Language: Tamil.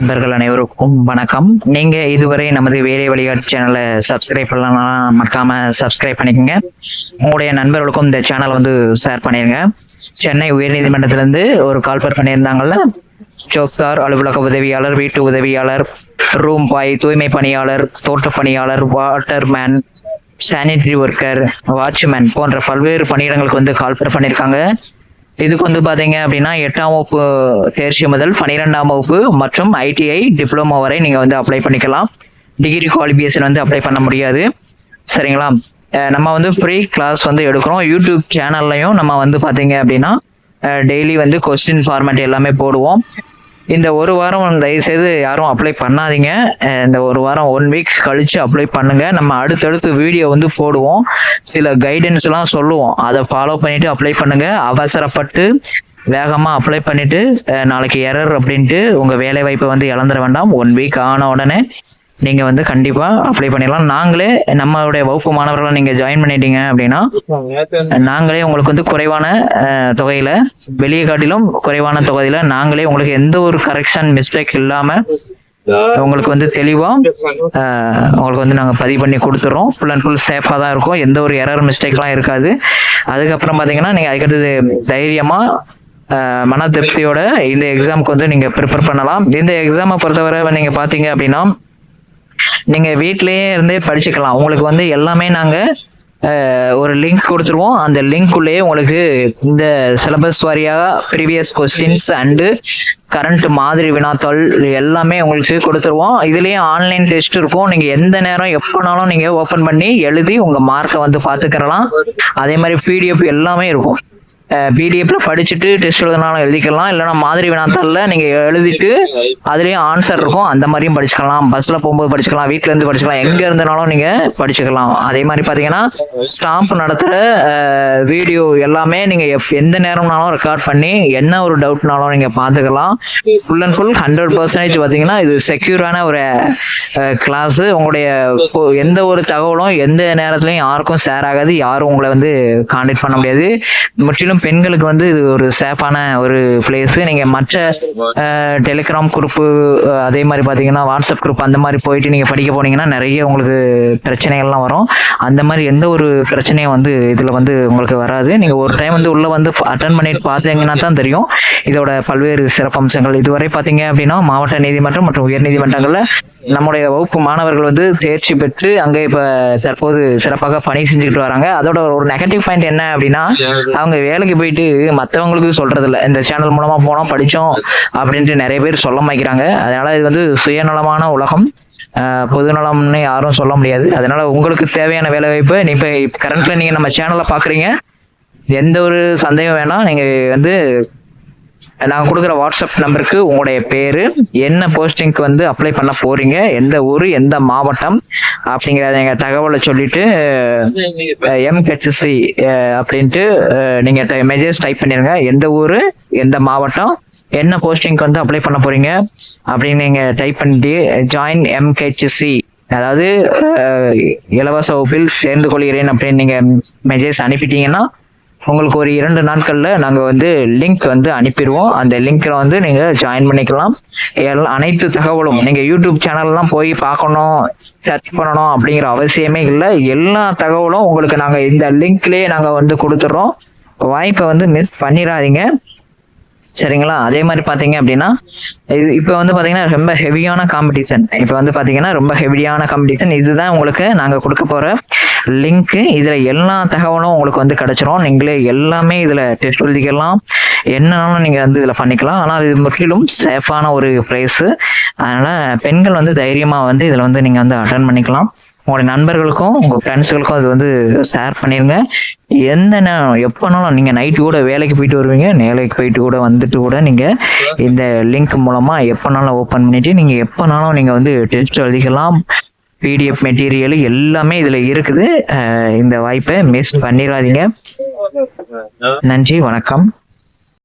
நண்பர்கள் அனைவருக்கும் வணக்கம். நீங்க இதுவரை நமது வேலை வழிகாட்டு சேனலை சப்ஸ்கிரைப் பண்ணலாம் மறக்காம சப்ஸ்கிரைப் பண்ணிக்கோங்க. உங்களுடைய நண்பர்களுக்கும் இந்த சேனல் வந்து ஷேர் பண்ணிருங்க. சென்னை உயர்நீதிமன்றத்திலிருந்து ஒரு கால்பர் பண்ணியிருந்தாங்கல்ல? சோப்தார் அலுவலக உதவியாளர் வீட்டு உதவியாளர் ரூம் பாய் தூய்மை பணியாளர் தோட்ட பணியாளர் வாட்டர்மேன் சானிட்டரி ஒர்க்கர் வாட்ச்மேன் போன்ற பல்வேறு பணியிடங்களுக்கு வந்து கால்பர் பண்ணியிருக்காங்க. இதுக்கு வந்து பாத்தீங்க அப்படின்னா எட்டாம் வகுப்பு தேர்ச்சி முதல் பன்னிரெண்டாம் வகுப்பு மற்றும் ஐடிஐ டிப்ளமோ வரை நீங்க வந்து அப்ளை பண்ணிக்கலாம். டிகிரி குவாலிஃபிகேஷன் வந்து அப்ளை பண்ண முடியாது. சரிங்களா? நம்ம வந்து ஃப்ரீ கிளாஸ் வந்து எடுக்கிறோம். யூடியூப் சேனல்லையும் நம்ம வந்து பாத்தீங்க அப்படின்னா டெய்லி வந்து கொஸ்டின் ஃபார்மேட் எல்லாமே போடுவோம். இந்த ஒரு வாரம் தயவுசெய்து யாரும் அப்ளை பண்ணாதீங்க. இந்த ஒரு வாரம் ஒன் வீக் கழிச்சு அப்ளை பண்ணுங்கள் நம்ம அடுத்தடுத்து வீடியோ வந்து போடுவோம். சில கைடன்ஸ்லாம் சொல்லுவோம். அதை ஃபாலோ பண்ணிவிட்டு அப்ளை பண்ணுங்கள் அவசரப்பட்டு வேகமாக அப்ளை பண்ணிவிட்டு நாளைக்கு எரர் அப்படின்ட்டு உங்கள் வேலை வாய்ப்பை வந்து இழந்துட வேண்டாம். ஒன் வீக் ஆன உடனே நீங்கள் வந்து கண்டிப்பாக அப்ளை பண்ணிடலாம். நாங்களே நம்மளுடைய வகுப்பு மாணவர்களை நீங்கள் ஜாயின் பண்ணிட்டீங்க அப்படின்னா நாங்களே உங்களுக்கு வந்து குறைவான தொகையில் வெளியே காட்டிலும் குறைவான தொகையில் நாங்களே உங்களுக்கு எந்த ஒரு கரெக்ஷன் மிஸ்டேக் இல்லாமல் உங்களுக்கு வந்து தெளிவா உங்களுக்கு வந்து நாங்க பதிவு பண்ணி கொடுத்துறோம். ஃபுல் அண்ட் ஃபுல் சேஃபா தான் இருக்கும். எந்த ஒரு எரர் மிஸ்டேக்லாம் இருக்காது. அதுக்கப்புறம் பாத்தீங்கன்னா நீங்க அதுக்கடுத்து தைரியமா மன திருப்தியோட இந்த எக்ஸாமுக்கு வந்து நீங்க ப்ரிப்பேர் பண்ணலாம். இந்த எக்ஸாமை பொறுத்தவரை நீங்க பாத்தீங்க அப்படின்னா நீங்கள் வீட்டிலேயே இருந்தே படிச்சுக்கலாம். உங்களுக்கு வந்து எல்லாமே நாங்கள் ஒரு லிங்க் கொடுத்துருவோம். அந்த லிங்க்குள்ளேயே உங்களுக்கு இந்த சிலபஸ் வாரியாக ப்ரீவியஸ் கொஸ்டின்ஸ் அண்டு கரண்ட் மாதிரி வினாத்தாள் எல்லாமே உங்களுக்கு கொடுத்துருவோம். இதுலேயே ஆன்லைன் டெஸ்ட் இருக்கும். நீங்கள் எந்த நேரம் எப்போனாலும் நீங்கள் ஓப்பன் பண்ணி எழுதி உங்கள் மார்க்கை வந்து பார்த்துக்கிறலாம். அதே மாதிரி பிடிஎஃப் எல்லாமே இருக்கும். பிடிஎஃப்ல படிச்சுட்டு டெஸ்ட் எழுதினாலும் எழுதிக்கலாம். இல்லைன்னா மாதிரி வினாத்தாளில் நீங்கள் எழுதிட்டு அதுலேயும் ஆன்சர் இருக்கும். அந்த மாதிரியும் படிச்சுக்கலாம். பஸ்ஸில் போகும்போது படிச்சுக்கலாம். வீட்டில் இருந்து படிச்சுக்கலாம். எங்கே இருந்தனாலும் நீங்கள் படிச்சுக்கலாம். அதே மாதிரி பார்த்தீங்கன்னா ஸ்டாம்ப் நடத்துகிற வீடியோ எல்லாமே நீங்கள் எப்- எந்த நேரம்னாலும் ரெக்கார்ட் பண்ணி என்ன ஒரு டவுட்னாலும் நீங்கள் பார்த்துக்கலாம் full and full hundred percentage பார்த்தீங்கன்னா இது செக்யூரான ஒரு கிளாஸு உங்களுடைய எந்த ஒரு தகவலும் எந்த நேரத்துலையும் யாருக்கும் ஷேர் ஆகாது. யாரும் உங்களை வந்து கான்டாக்ட் பண்ண முடியாது. முற்றிலும் பெண்களுக்கு வந்து இது ஒரு சேஃபான ஒரு பிளேஸ் நீங்க மற்ற டெலிகிராம் குரூப்பு அதே மாதிரி பாத்தீங்கன்னா வாட்ஸ்அப் குரூப் அந்த மாதிரி போயிட்டு நீங்க படிக்க போனீங்கன்னா நிறைய உங்களுக்கு பிரச்சனைகள்லாம் வரும். அந்த மாதிரி எந்த ஒரு பிரச்சனையும் வந்து இதுல வந்து உங்களுக்கு வராது. நீங்க ஒரு டைம் வந்து உள்ள வந்து அட்டன் பண்ணிட்டு பார்த்தீங்கன்னா தான் தெரியும். இதோட பல்வேறு சிறப்பம்சங்கள். இதுவரை பாத்தீங்க அப்படின்னா மாவட்ட நீதிமன்றம் மற்றும் உயர் நீதிமன்றங்கள்ல நம்முடைய வகுப்பு மாணவர்கள் வந்து தேர்ச்சி பெற்று அங்க இப்ப தற்போது சிறப்பாக பணி செஞ்சுக்கிட்டு வராங்க. அதோட ஒரு நெகட்டிவ் பாயிண்ட் என்ன அப்படின்னா அவங்க வேலைக்கு போயிட்டு மத்தவங்களுக்கு சொல்றது இல்ல இந்த சேனல் மூலமா போனோம் படிச்சோம் அப்படின்ட்டு நிறைய பேர் சொல்ல மாய்க்கிறாங்க அதனால இது வந்து சுயநலமான உலகம். பொதுநலம்னு யாரும் சொல்ல முடியாது. அதனால உங்களுக்கு தேவையான வேலை வாய்ப்பு இப்ப கரண்ட்ல நீங்க நம்ம சேனலை பாக்குறீங்க. எந்த ஒரு சந்தேகம் வேணாம். நீங்க வந்து நாங்கள் கொடுக்குற வாட்ஸ்அப் நம்பருக்கு உங்களுடைய பேர் என்ன போஸ்டிங்க்கு வந்து அப்ளை பண்ண போகிறீங்க எந்த ஊர் எந்த மாவட்டம் அப்படிங்கிற எங்கள் தகவலை சொல்லிட்டு எம்ஹெச்சி அப்படின்ட்டு நீங்கள் மெசேஜ் டைப் பண்ணிடுங்க எந்த ஊர் எந்த மாவட்டம் என்ன போஸ்டிங்க்கு வந்து அப்ளை பண்ண போகிறீங்க அப்படின்னு நீங்கள் டைப் பண்ணிட்டு ஜாயின் எம்ஹெச்சி அதாவது இலவச வகுப்பில் சேர்ந்து கொள்கிறேன் அப்படின்னு நீங்கள் மெசேஜ் அனுப்பிட்டீங்கன்னா உங்களுக்கு ஒரு இரண்டு நாட்களில் நாங்கள் வந்து லிங்க் வந்து அனுப்பிடுவோம். அந்த லிங்க்கில் வந்து நீங்கள் ஜாயின் பண்ணிக்கலாம். எல்லாம் அனைத்து தகவலும் நீங்கள் யூடியூப் சேனல்லாம் போய் பார்க்கணும் சர்ச் பண்ணணும் அப்படிங்கிற அவசியமே இல்லை. எல்லா தகவலும் உங்களுக்கு நாங்கள் இந்த லிங்க்லேயே நாங்கள் வந்து கொடுத்துட்றோம். வாய்ப்பை வந்து மிஸ் பண்ணிடாதீங்க. சரிங்களா? அதே மாதிரி பார்த்தீங்க அப்படின்னா இது இப்போ வந்து பார்த்தீங்கன்னா ரொம்ப ஹெவியான காம்படிஷன் இப்போ வந்து பார்த்தீங்கன்னா ரொம்ப ஹெவியான காம்படிஷன் இதுதான் உங்களுக்கு நாங்கள் கொடுக்க போகிற லிங்க்கு இதில் எல்லா தகவலும் உங்களுக்கு வந்து கிடைச்சிரும். நீங்களே எல்லாமே இதில் டெஸ்ட் எழுதிக்கலாம். என்னன்னாலும் நீங்கள் வந்து இதில் பண்ணிக்கலாம். ஆனால் இது முற்றிலும் சேஃபான ஒரு ப்ளேஸு அதனால் பெண்கள் வந்து தைரியமாக வந்து இதில் வந்து நீங்கள் வந்து அட்டன் பண்ணிக்கலாம். உங்களுடைய நண்பர்களுக்கும் உங்கள் ஃப்ரெண்ட்ஸுகளுக்கும் அது வந்து ஷேர் பண்ணிருங்க. எந்த எப்போனாலும் நீங்கள் நைட்டு கூட வேலைக்கு போயிட்டு வருவீங்க வேலைக்கு போயிட்டு கூட வந்துட்டு கூட நீங்கள் இந்த லிங்க் மூலமாக எப்போனாலும் ஓப்பன் பண்ணிட்டு நீங்கள் எப்போனாலும் நீங்கள் வந்து டெஸ்ட் எழுதிக்கலாம். பிடிஎஃப் மெட்டீரியல் எல்லாமே இதில் இருக்குது. இந்த வாய்ப்பை மிஸ் பண்ணிடாதீங்க. நன்றி வணக்கம்.